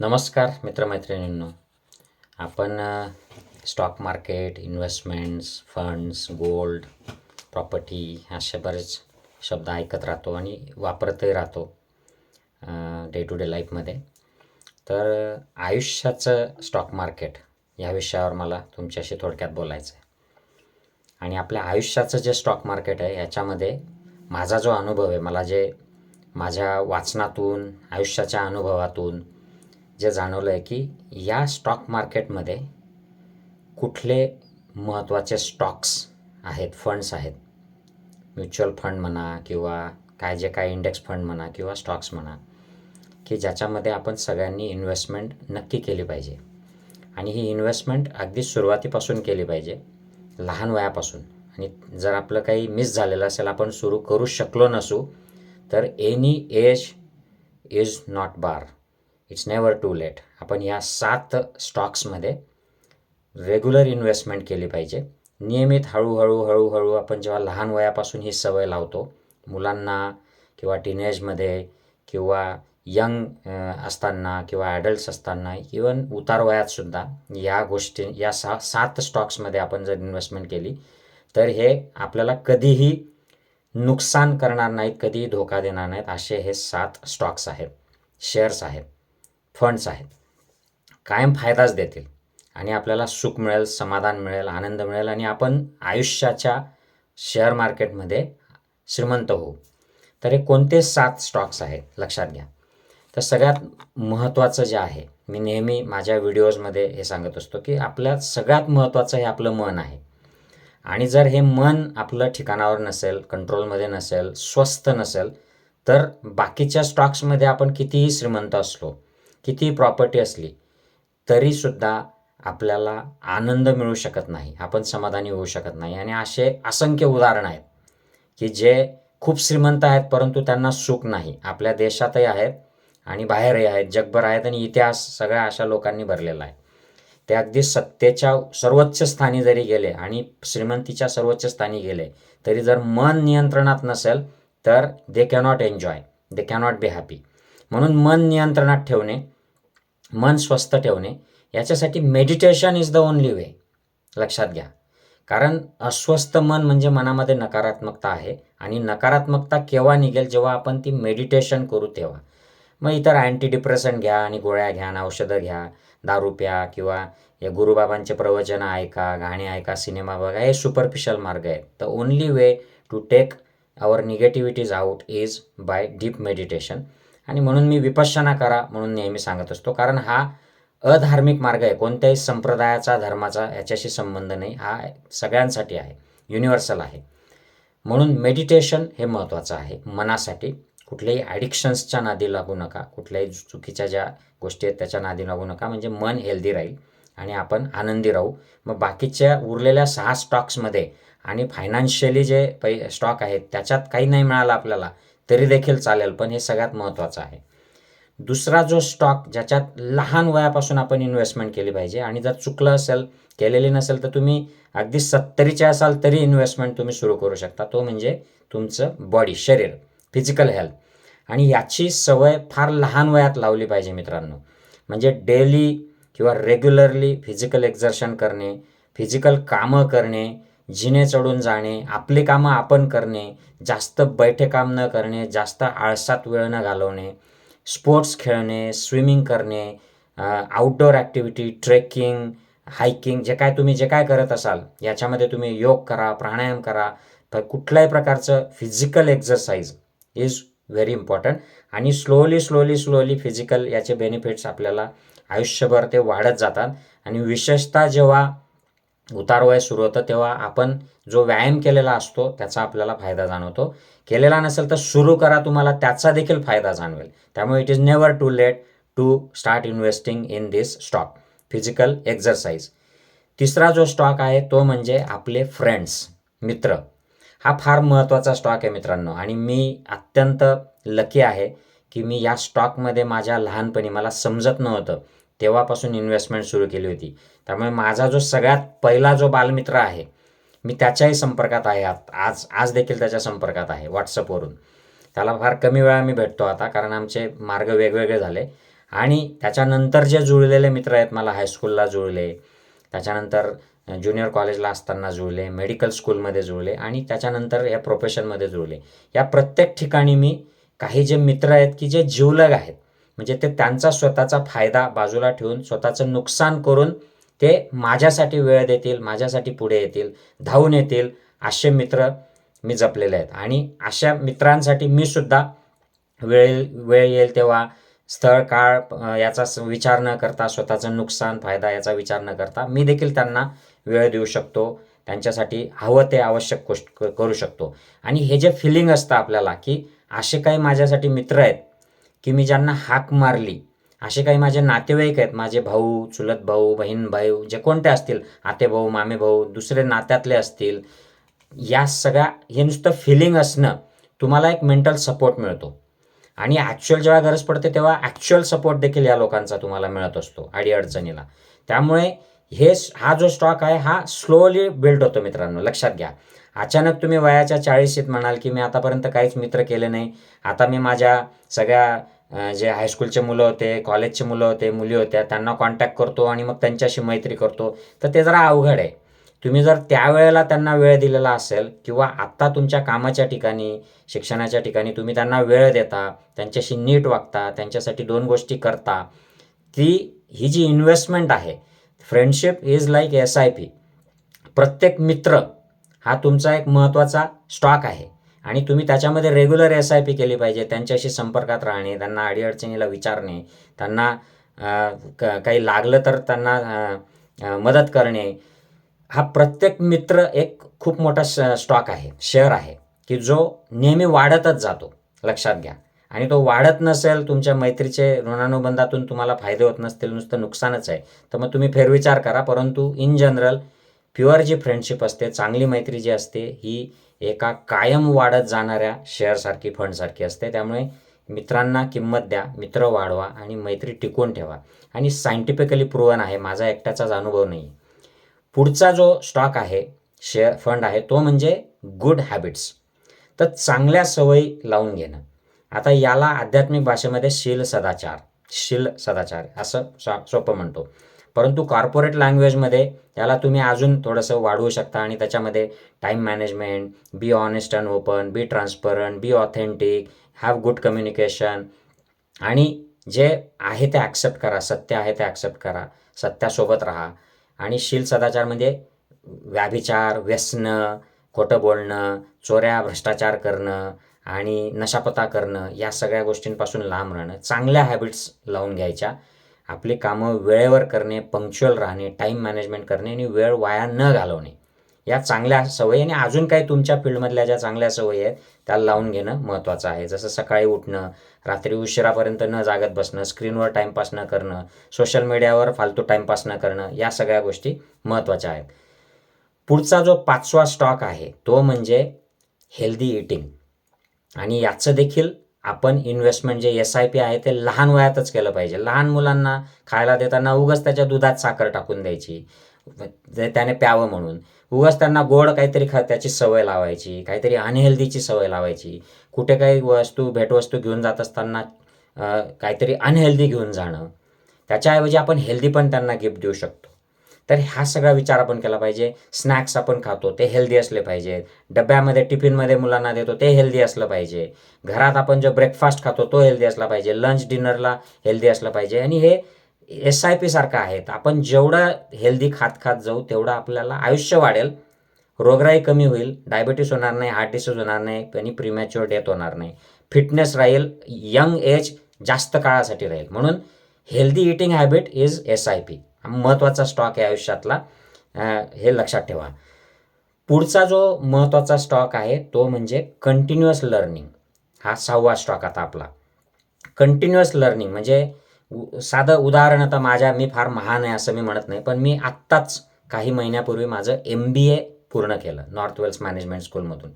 नमस्कार मित्रमैत्रिणींनो. आपण stock market investments funds gold property असे बरेच शब्द ऐकत राहतो आणि वापरतही राहतो डे टू डे लाईफमध्ये तर आयुष्याचं स्टॉक मार्केट या विषयावर मला तुमच्याशी थोडक्यात बोलायचं आहे आणि आपल्या आयुष्याचं जे स्टॉक मार्केट आहे याच्यामध्ये माझा जो अनुभव आहे मला जे माझ्या वाचनातून आयुष्याच्या अनुभवातून जे जाणवलं आहे की या स्टॉक मार्केटमध्ये कुठले महत्त्वाचे स्टॉक्स आहेत फंड्स आहेत. म्युच्युअल फंड म्हणा किंवा काय जे काय इंडेक्स फंड म्हणा किंवा स्टॉक्स म्हणा की ज्याच्यामध्ये आपण सगळ्यांनी इन्व्हेस्टमेंट नक्की केली पाहिजे. आणि ही इन्व्हेस्टमेंट अगदी सुरुवातीपासून केली पाहिजे लहान वयापासून. आणि जर आपलं काही मिस झालेलं असेल आपण सुरू करू शकलो नसू तर any age is not bar it's never too late आपण या सात स्टॉक्समध्ये रेग्युलर इन्व्हेस्टमेंट केली पाहिजे. नियमित हळूहळू हळूहळू आपण जेव्हा लहान वयापासून ही सवय लावतो मुलांना किंवा टीनेजमध्ये किंवा यंग असताना किंवा ॲडल्ट्स असताना इवन उतार वयातसुद्धा या गोष्टी या सा सात स्टॉक्समध्ये आपण जर इन्व्हेस्टमेंट केली तर हे आपल्याला कधीही नुकसान करणार नाहीत कधीही धोका देणार नाहीत असे हे सात स्टॉक्स आहेत शेअर्स आहेत. फंड्स आहेत. कायम फायदाच देतील. आणि आपल्याला सुख मिळेल समाधान मिळेल आनंद मिळेल आणि आपण आयुष्याच्या शेअर मार्केटमध्ये श्रीमंत होऊ. तर हे कोणते सात स्टॉक्स आहेत? लक्षात घ्या. तर सगळ्यात महत्त्वाचं जे आहे मी नेहमी माझ्या व्हिडिओजमध्ये हे सांगत असतो की आपल्या सगळ्यात महत्त्वाचं हे आपलं मन आहे. आणि जर हे मन आपलं ठिकाणावर नसेल कंट्रोलमध्ये नसेल स्वस्थ नसेल तर बाकीच्या स्टॉक्समध्ये आपण कितीही श्रीमंत असलो कितीही प्रॉपर्टी असली तरीसुद्धा आपल्याला आनंद मिळू शकत नाही. आपण समाधानी होऊ शकत नाही. आणि असे असंख्य उदाहरणं आहेत की जे खूप श्रीमंत आहेत परंतु त्यांना सुख नाही. आपल्या देशातही आहेत आणि बाहेरही आहेत जगभर आहेत आणि इतिहास सगळ्या अशा लोकांनी भरलेला आहे. ते अगदी सत्तेच्या सर्वोच्च स्थानी जरी गेले आणि श्रीमंतीच्या सर्वोच्च स्थानी गेले तरी जर मन नियंत्रणात नसेल तर they cannot enjoy they cannot be happy म्हणून मन नियंत्रणात ठेवणे मन स्वस्थ ठेवणे याच्यासाठी meditation is the only way लक्षात घ्या. कारण अस्वस्थ मन म्हणजे मनामध्ये नकारात्मकता आहे आणि नकारात्मकता केव्हा निघेल जेव्हा आपण ती मेडिटेशन करू तेव्हा. मग इतर अँटी डिप्रेशन घ्या आणि गोळ्या घ्या आणि औषधं घ्या दारू प्या किंवा या गुरुबाबांचे प्रवचनं ऐका गाणी ऐका सिनेमा बघा हे सुपरफिशल मार्ग आहेत. The only way to take our negativities out is by deep meditation आणि म्हणून मी विपश्यना करा म्हणून नेहमी सांगत असतो. कारण हा अधार्मिक मार्ग आहे. कोणत्याही संप्रदायाचा धर्माचा याच्याशी संबंध नाही. हा सगळ्यांसाठी आहे. युनिव्हर्सल आहे. म्हणून मेडिटेशन हे महत्त्वाचं आहे. मनासाठी कुठल्याही ॲडिक्शन्सच्या नादी लागू नका. कुठल्याही चुकीच्या ज्या गोष्टी आहेत त्याच्या नादी लागू नका. म्हणजे मन हेल्दी राहील आणि आपण आनंदी राहू. मग बाकीच्या उरलेल्या सहा स्टॉक्समध्ये आणि फायनान्शियली जे पै स्टॉक आहेत त्याच्यात काही नाही मिळालं आपल्याला. तरी देखील चालेल पण हे सगळ्यात महत्त्वाचं आहे. दुसरा जो स्टॉक ज्याच्यात लहान वयापासून आपण इन्व्हेस्टमेंट केली पाहिजे आणि जर चुकलं असेल केलेली नसेल तर तुम्ही अगदी सत्तरीचे असाल तरी इन्व्हेस्टमेंट तुम्ही सुरू करू शकता. तो म्हणजे तुमचं बॉडी शरीर फिजिकल हेल्थ आणि याची सवय फार लहान वयात लावली पाहिजे मित्रांनो. म्हणजे डेली किंवा रेग्युलरली फिजिकल एक्झर्शन करणे फिजिकल कामं करणे जिने चढून जाणे आपली कामं आपण करणे जास्त बैठे काम न करणे जास्त आळसात वेळ न घालवणे स्पोर्ट्स खेळणे स्विमिंग करणे आउटडोअर ॲक्टिव्हिटी ट्रेकिंग हायकिंग जे काय तुम्ही जे काय करत असाल याच्यामध्ये तुम्ही योग करा प्राणायाम करा तर कुठल्याही प्रकारचं physical exercise is very important आणि स्लोली स्लोली स्लोली फिजिकल याचे बेनिफिट्स आपल्याला आयुष्यभर ते वाढत जातात. आणि विशेषतः जेव्हा उतार वय सुरू होतं तेव्हा आपण जो व्यायाम केलेला असतो त्याचा आपल्याला फायदा जाणवतो. केलेला नसेल तर सुरू करा तुम्हाला त्याचा देखील फायदा जाणवेल. त्यामुळे it is never too late to start investing in this stock physical exercise तिसरा जो स्टॉक आहे तो म्हणजे आपले फ्रेंड्स मित्र. हा फार महत्त्वाचा स्टॉक आहे मित्रांनो. आणि मी अत्यंत लकी आहे की मी या स्टॉकमध्ये माझ्या लहानपणी मला समजत नव्हतं. तेव्हापासून इन्व्हेस्टमेंट सुरू केली होती. त्यामुळे माझा जो सगळ्यात पहिला जो बालमित्र आहे मी त्याच्याही संपर्कात आहे आज आज देखील त्याच्या संपर्कात आहे व्हॉट्सअपवरून. त्याला फार कमी वेळा मी भेटतो आता कारण आमचे मार्ग वेगवेगळे झाले. आणि त्याच्यानंतर जे जुळलेले मित्र आहेत मला हायस्कूलला जुळले त्याच्यानंतर ज्युनियर कॉलेजला असताना जुळले मेडिकल स्कूलमध्ये जुळले आणि त्याच्यानंतर या प्रोफेशनमध्ये जुळले. या प्रत्येक ठिकाणी मी काही जे मित्र आहेत की जे जिवलग आहेत म्हणजे ते त्यांचा स्वतःचा फायदा बाजूला ठेवून स्वतःचं नुकसान करून ते माझ्यासाठी वेळ देतील माझ्यासाठी पुढे येतील धावून येतील असे मित्र मी जपलेले आहेत. आणि अशा मित्रांसाठी मी सुद्धा वेळ वेळ येईल तेव्हा स्थळ काळ याचा स- विचार न करता स्वतःचं नुकसान फायदा याचा विचार न करता मी देखील त्यांना वेळ देऊ शकतो. त्यांच्यासाठी हवं ते आवश्यक गोष्ट क- करू शकतो. आणि हे जे फिलिंग असतं आपल्याला की असे काही माझ्यासाठी मित्र आहेत की मी ज्यांना हाक मारली असे काही माझे नातेवाईक आहेत माझे भाऊ चुलत भाऊ बहीण भाऊ जे कोणते असतील आते भाऊ मामे भाऊ दुसरे नात्यातले असतील या सगळ्या हे नुसतं फिलिंग असणं तुम्हाला एक मेंटल सपोर्ट मिळतो. आणि ॲक्च्युअल जेव्हा गरज पडते तेव्हा ॲक्च्युअल सपोर्ट देखील या लोकांचा तुम्हाला मिळत असतो अडीअडचणीला त्यामुळे हे हा जो स्टॉक आहे हा स्लोली बिल्ड होतो मित्रांनो लक्षात घ्या. अचानक तुम्ही वयाच्या चाळीसीत म्हणाल की मी आतापर्यंत काहीच मित्र केले नाही. आता मी माझ्या सगळ्या जे हायस्कूलचे मुलं होते कॉलेजचे मुलं होते मुली होत्या त्यांना कॉन्टॅक्ट करतो आणि मग त्यांच्याशी मैत्री करतो. तर ते जरा अवघड आहे. तुम्ही जर त्यावेळेला त्यांना वेळ दिलेला असेल किंवा आत्ता तुमच्या कामाच्या ठिकाणी शिक्षणाच्या ठिकाणी तुम्ही त्यांना वेळ देता त्यांच्याशी नीट वागता त्यांच्यासाठी दोन गोष्टी करता ती ही जी इन्व्हेस्टमेंट आहे friendship is like S I P प्रत्येक मित्र हा तुमचा एक महत्त्वाचा स्टॉक आहे. आणि तुम्ही त्याच्यामध्ये रेग्युलर एस आय पी केली पाहिजे त्यांच्याशी संपर्कात राहणे त्यांना अडीअडचणीला विचारणे त्यांना क- काही लागलं तर त्यांना मदत करणे. हा प्रत्येक मित्र एक खूप मोठा स्टॉक आहे शेअर आहे की जो नेहमी वाढतच जातो लक्षात घ्या. आणि तो वाढत नसेल तुमच्या मैत्रीचे ऋणानुबंधातून तुम्हाला फायदे होत नसतील नुसतं नुकसानच आहे तर मग तुम्ही फेरविचार करा. परंतु इन जनरल प्युअर जी फ्रेंडशिप असते चांगली मैत्री जी असते ही एका कायम वाढत जाणाऱ्या शेअरसारखी फंडसारखी असते. त्यामुळे मित्रांना किंमत द्या मित्र वाढवा आणि मैत्री टिकवून ठेवा. आणि सायंटिफिकली प्रूवन आहे माझा एकट्याचाच अनुभव नाही. पुढचा जो स्टॉक आहे शेअर फंड आहे तो म्हणजे गुड हॅबिट्स तर चांगल्या सवयी लावून घेणं. आता याला आध्यात्मिक भाषेमध्ये शील सदाचार शील सदाचार असं सोपं म्हणतो. परंतु कॉर्पोरेट लँग्वेजमध्ये याला तुम्ही अजून थोडंसं वाढवू शकता आणि त्याच्यामध्ये time management be honest and open be transparent be authentic have good communication आणि जे आहे ते ॲक्सेप्ट करा सत्य आहे ते ॲक्सेप्ट करा सत्यासोबत राहा. आणि शील सदाचार म्हणजे व्याभिचार व्यसनं खोटं बोलणं चोऱ्या भ्रष्टाचार करणं आणि नशापता करणं या सगळ्या गोष्टींपासून लांब राहणं. चांगल्या हॅबिट्स लावून घ्यायच्या. आपली कामं वेळेवर करणे पंक्च्युअल राहणे टाईम मॅनेजमेंट करणे आणि वेळ वाया न घालवणे. या चांगल्या सवयी आणि अजून काही तुमच्या फील्डमधल्या ज्या चांगल्या सवयी आहेत त्या लावून घेणं महत्त्वाचं आहे. जसं सकाळी उठणं रात्री उशिरापर्यंत न जागत बसणं स्क्रीनवर टाईमपास न करणं सोशल मीडियावर फालतू टाईमपास न करणं या सगळ्या गोष्टी महत्त्वाच्या आहेत. पुढचा जो पाचवा स्टॉक आहे तो म्हणजे हेल्दी इटिंग आणि याचं देखील आपण इन्व्हेस्टमेंट जे एस आय पी आहे ते लहान वयातच केलं पाहिजे. लहान मुलांना खायला देताना उगाच त्याच्या दुधात साखर टाकून द्यायची. म्हणजे त्याने प्यावं म्हणून. उगाच त्यांना गोड काहीतरी खा त्याची सवय लावायची. काहीतरी अनहेल्दीची सवय लावायची. कुठे काही वस्तू भेटवस्तू घेऊन जात असताना काहीतरी अनहेल्दी घेऊन जाणं. त्याच्याऐवजी आपण हेल्दी पण त्यांना गिफ्ट देऊ शकतो. तर हा सगळा विचार आपण केला पाहिजे. स्नॅक्स आपण खातो ते हेल्दी असले पाहिजेत डब्यामध्ये टिफिनमध्ये मुलांना देतो ते हेल्दी असलं पाहिजे. घरात आपण जो ब्रेकफास्ट खातो तो हेल्दी असला पाहिजे. लंच डिनरला हेल्दी असलं पाहिजे. आणि हे एस आय पी सारखं आपण जेवढं हेल्दी खात खात जाऊ तेवढं आपल्याला आयुष्य वाढेल. रोगराई कमी होईल. डायबिटीस होणार नाही हार्ट डिसीज होणार नाही आणि प्रिमॅच्युअर डेथ होणार नाही. फिटनेस राहील. यंग एज जास्त काळासाठी राहील. म्हणून healthy eating habit is S I P महत्त्वाचा स्टॉक आहे आयुष्यातला हे लक्षात ठेवा. पुढचा जो महत्त्वाचा स्टॉक आहे तो म्हणजे कंटिन्युअस लर्निंग हा सहावा स्टॉक आता आपला. कंटिन्युअस लर्निंग म्हणजे साधं उदाहरण आता माझ्या मी फार महान आहे असं मी म्हणत नाही पण मी आत्ताच काही महिन्यापूर्वी माझं एम बी ए पूर्ण केलं नॉर्थ वेल्स मॅनेजमेंट स्कूलमधून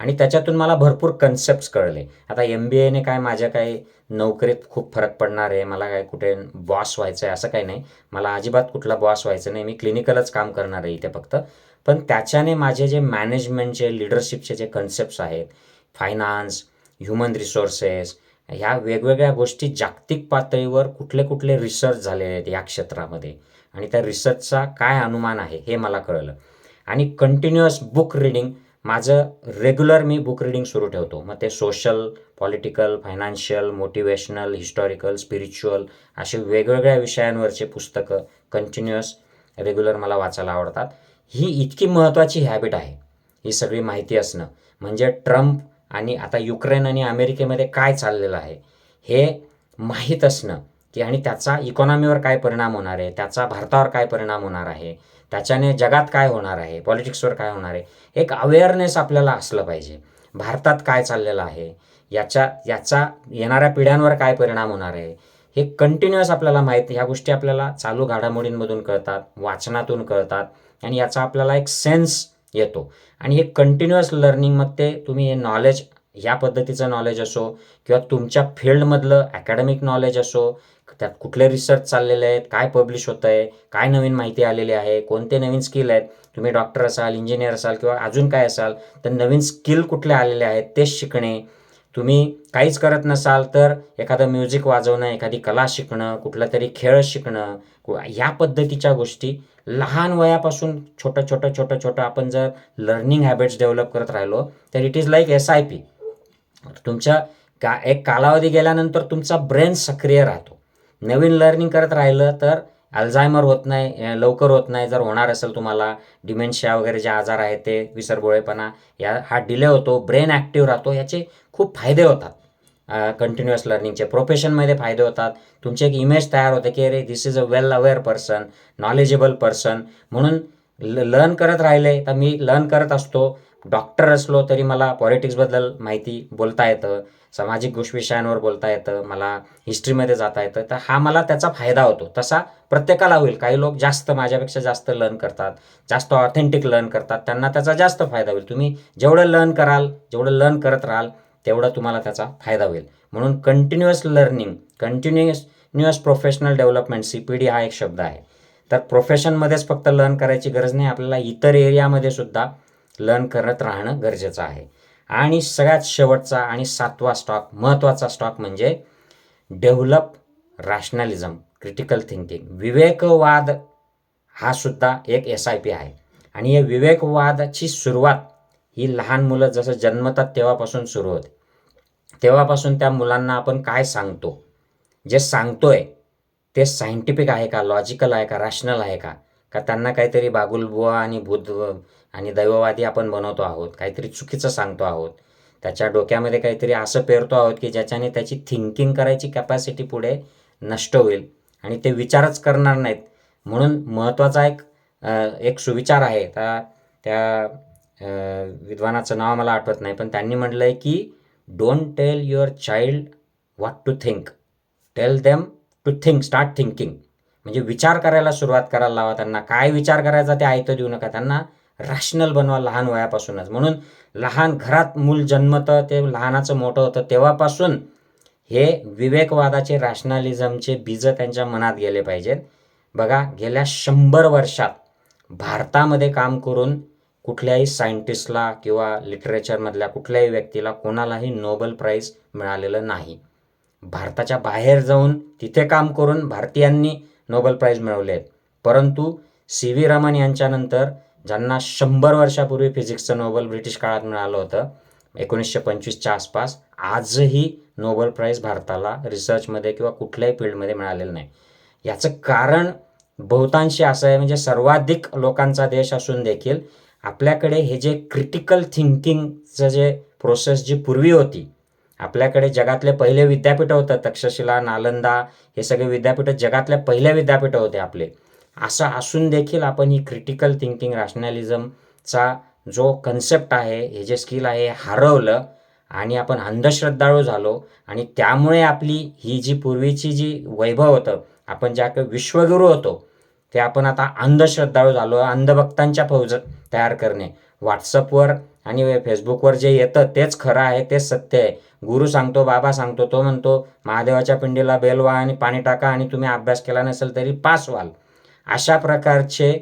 आणि त्याच्यातून मला भरपूर कन्सेप्ट्स कळले. आता एम बी एने काय माझ्या काही नोकरीत खूप फरक पडणार आहे मला काय कुठे बॉस व्हायचं आहे असं काही नाही. मला अजिबात कुठला बॉस व्हायचं नाही. मी क्लिनिकलच काम करणार आहे इथे फक्त. पण त्याच्याने माझे जे मॅनेजमेंटचे लिडरशिपचे जे कन्सेप्ट्स आहेत फायनान्स ह्युमन रिसोर्सेस ह्या वेगवेगळ्या गोष्टी जागतिक पातळीवर कुठले कुठले रिसर्च झालेले आहेत या क्षेत्रामध्ये. आणि त्या रिसर्चचा काय अनुमान आहे हे मला कळलं. आणि कंटिन्युअस बुक रिडिंग माझं रेग्युलर मी बुक रिडिंग सुरू ठेवतो. मग ते social political financial motivational historical spiritual असे वेगवेगळ्या विषयांवरचे पुस्तकं कंटिन्युअस रेग्युलर मला वाचायला आवडतात. ही इतकी महत्त्वाची हॅबिट आहे. ही सगळी माहिती असणं. म्हणजे ट्रम्प आणि आता युक्रेन आणि अमेरिकेमध्ये काय चाललेलं आहे हे माहीत असणं की आणि त्याचा इकॉनॉमीवर काय परिणाम होणार आहे त्याचा भारतावर काय परिणाम होणार आहे त्याच्याने जगात काय होणार आहे पॉलिटिक्सवर काय होणार आहे एक अवेअरनेस आपल्याला असलं पाहिजे. भारतात काय चाललेलं आहे? याच्या याचा येणाऱ्या पिढ्यांवर काय परिणाम होणार आहे? हे कंटिन्युअस आपल्याला माहीत ह्या गोष्टी आपल्याला चालू घडामोडींमधून कळतात वाचनातून कळतात आणि याचा आपल्याला एक सेन्स येतो. आणि हे कंटिन्युअस लर्निंग मग ते तुम्ही हे नॉलेज ह्या पद्धतीचं नॉलेज असो किंवा तुमच्या फील्डमधलं अकॅडमिक नॉलेज असो त्यात कुठले रिसर्च चाललेले आहेत काय पब्लिश होतं आहे काय नवीन माहिती आलेली आहे कोणते नवीन स्किल आहेत तुम्ही डॉक्टर असाल इंजिनियर असाल किंवा अजून काय असाल तर नवीन स्किल कुठले आलेले आहेत तेच शिकणे. तुम्ही काहीच करत नसाल तर एखादं म्युझिक वाजवणं एखादी कला शिकणं कुठला तरी खेळ शिकणं ह्या पद्धतीच्या गोष्टी लहान वयापासून छोटं छोटं छोटं छोटं आपण जर लर्निंग हॅबिट्स डेव्हलप करत राहिलो तर it is like S I P तुमच्या का एक कालावधी गेल्यानंतर तुमचा ब्रेन सक्रिय राहतो. नवीन लर्निंग करत राहिलं तर अल्झायमर होत नाही लवकर होत नाही. जर होणार असेल तुम्हाला डिमेन्शिया वगैरे जे आजार आहेत ते विसरबोळेपणा या हा डिले होतो ब्रेन ॲक्टिव्ह राहतो याचे खूप फायदे होतात. कंटिन्युअस लर्निंगचे प्रोफेशनमध्ये फायदे होतात. तुमचे एक इमेज तयार होते की अरे this is a well aware person knowledgeable person म्हणून लर्न करत राहिले तर मी लर्न करत असतो. डॉक्टर असलो तरी मला पॉलिटिक्सबद्दल माहिती बोलता येतं सामाजिक गोष्ट विषयांवर बोलता येतं मला हिस्ट्रीमध्ये जाता येतं. तर हा मला त्याचा फायदा होतो. तसा प्रत्येकाला होईल. काही लोक जास्त माझ्यापेक्षा जास्त लर्न करतात जास्त ऑथेंटिक लर्न करतात. त्यांना त्याचा जास्त फायदा होईल. तुम्ही जेवढं लर्न कराल जेवढं लर्न करत राहाल तेवढं तुम्हाला त्याचा फायदा होईल. म्हणून continuous learning continuous न्युअस professional development C P D हा एक शब्द आहे. तर प्रोफेशनमध्येच फक्त लर्न करायची गरज नाही. आपल्याला इतर एरियामध्ये सुद्धा लर्न करत राहणं गरजेचं आहे. आणि सगळ्यात शेवटचा आणि सातवा स्टॉक महत्त्वाचा स्टॉक म्हणजे डेव्हलप रॅशनॅलिझम क्रिटिकल थिंकिंग विवेकवाद हा सुद्धा एक एस आय पी आहे. आणि या विवेकवादाची सुरुवात ही लहान मुलं जसं जन्मतात तेव्हापासून सुरू होते. तेव्हापासून त्या मुलांना आपण काय सांगतो? जे सांगतोय ते सायंटिफिक आहे का लॉजिकल आहे का रॅशनल आहे का? का त्यांना काहीतरी बागुलबुवा आणि भूत आणि दैववादी आपण बनवतो आहोत काहीतरी चुकीचं सांगतो आहोत. त्याच्या डोक्यामध्ये काहीतरी असं पेरतो आहोत की ज्याच्याने त्याची थिंकिंग करायची कॅपॅसिटी पुढे नष्ट होईल आणि ते विचारच करणार नाहीत. म्हणून महत्त्वाचा एक एक सुविचार आहे. त्या त्या विद्वानाचं नाव मला आठवत नाही पण त्यांनी म्हटलं आहे की don't tell your child what to think tell them to think start thinking म्हणजे विचार करायला सुरुवात करायला लावा त्यांना. काय विचार करायचा ते ऐकतं देऊ नका त्यांना. रॅशनल बनवा लहान वयापासूनच. म्हणून लहान घरात मूल जन्मतं ते लहानाचं मोठं होतं तेव्हापासून हे विवेकवादाचे रॅशनॅलिझमचे बीज त्यांच्या मनात गेले पाहिजेत. बघा गेल्या शंभर वर्षात भारतामध्ये काम करून कुठल्याही सायंटिस्टला किंवा लिटरेचरमधल्या कुठल्याही व्यक्तीला कोणालाही नोबल प्राईज मिळालेलं नाही. भारताच्या बाहेर जाऊन तिथे काम करून भारतीयांनी नोबल प्राईज मिळवले. आहेत परंतु सी व्ही रमन यांच्यानंतर ज्यांना शंभर वर्षापूर्वी फिजिक्सचं नोबल ब्रिटिश काळात मिळालं होतं एकोणीसशे पंचवीसच्या आसपास आजही नोबल प्राईज भारताला रिसर्चमध्ये किंवा कुठल्याही फील्डमध्ये मिळालेलं नाही. याचं कारण बहुतांशी असं आहे म्हणजे सर्वाधिक लोकांचा देश असून देखील आपल्याकडे हे जे क्रिटिकल थिंकिंगचं जे प्रोसेस जी पूर्वी होती आपल्याकडे जगातले पहिले विद्यापीठं होतं तक्षशिला नालंदा हे सगळे विद्यापीठं जगातल्या पहिल्या विद्यापीठं होते आपले. असं असून देखील आपण ही क्रिटिकल थिंकिंग रॅशनॅलिझमचा जो कन्सेप्ट आहे हे जे स्किल आहे हरवलं आणि आपण अंधश्रद्धाळू झालो आणि त्यामुळे आपली ही जी पूर्वीची जी वैभव होतं आपण ज्या काही विश्वगुरू होतो ते आपण आता अंधश्रद्धाळू झालो अंधभक्तांच्या फौज तयार करणे. व्हॉट्सअपवर आणि फेसबुकवर जे येतं तेच खरं आहे तेच सत्य आहे. गुरु सांगतो बाबा सांगतो तो म्हणतो महादेवाच्या पिंडीला बेल व्हा आणि पाणी टाका आणि तुम्ही अभ्यास केला नसेल तरी पास व्हाल. अशा प्रकारचे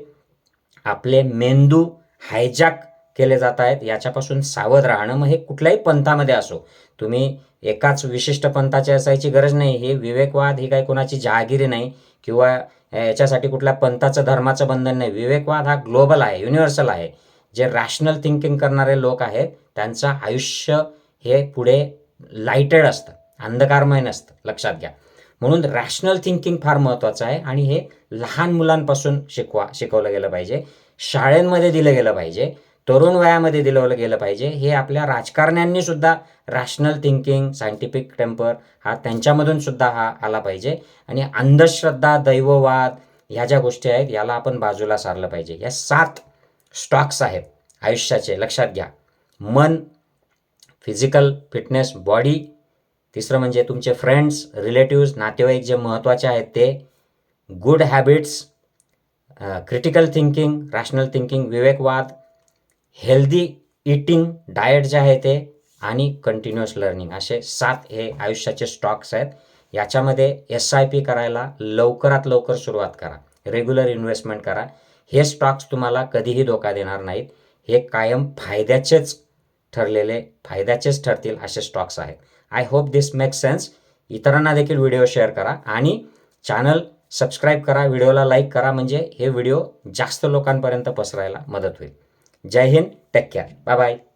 आपले मेंदू हायजॅक केले जात आहेत. याच्यापासून सावध राहणं. मग हे कुठल्याही पंथामध्ये असो तुम्ही एकाच विशिष्ट पंथाचे असायची गरज नाही. हे विवेकवाद ही काही कोणाची जहागिरी नाही किंवा याच्यासाठी कुठल्या पंथाचं धर्माचं बंधन नाही. विवेकवाद हा ग्लोबल आहे युनिव्हर्सल आहे. जे रॅशनल थिंकिंग करणारे लोक आहेत त्यांचं आयुष्य हे पुढे लाईटेड असतं अंधकारमय नसतं लक्षात घ्या. म्हणून रॅशनल थिंकिंग फार महत्त्वाचं आहे आणि हे लहान मुलांपासून शिकवा शिकवलं गेलं पाहिजे. शाळेंमध्ये दिलं गेलं पाहिजे तरुण वयामध्ये दिलं गेलं पाहिजे. हे आपल्या राजकारण्यांनी सुद्धा रॅशनल थिंकिंग सायंटिफिक टेम्पर हा त्यांच्यामधून सुद्धा हा आला पाहिजे. आणि अंधश्रद्धा दैववाद ह्या ज्या गोष्टी आहेत याला आपण बाजूला सारलं पाहिजे. या सात स्टॉक्स आहेत. आयुष्याचे लक्षात घ्या. मन फिजिकल फिटनेस बॉडी तिसरं म्हणजे तुमचे फ्रेंड्स रिलेटिव्ज नातेवाईक जे महत्त्वाचे आहेत ते good habits critical thinking rational thinking विवेकवाद healthy eating diet जे आहे ते आणि कंटिन्युअस लर्निंग असे सात हे आयुष्याचे स्टॉक्स आहेत. याच्यामध्ये एस आय पी करायला लवकरात लवकर सुरुवात करा. रेग्युलर इन्व्हेस्टमेंट करा. हे स्टॉक्स तुम्हाला कधीही धोका देणार नाहीत. हे कायम फायद्याचेच ठरलेले फायद्याचेच ठरतील असे स्टॉक्स आहेत. I hope this make sense इतरांना देखील व्हिडिओ शेअर करा आणि चॅनल सबस्क्राईब करा व्हिडिओला लाईक करा म्हणजे हे व्हिडिओ जास्त लोकांपर्यंत पसरायला मदत होईल. जय Hind take care bye bye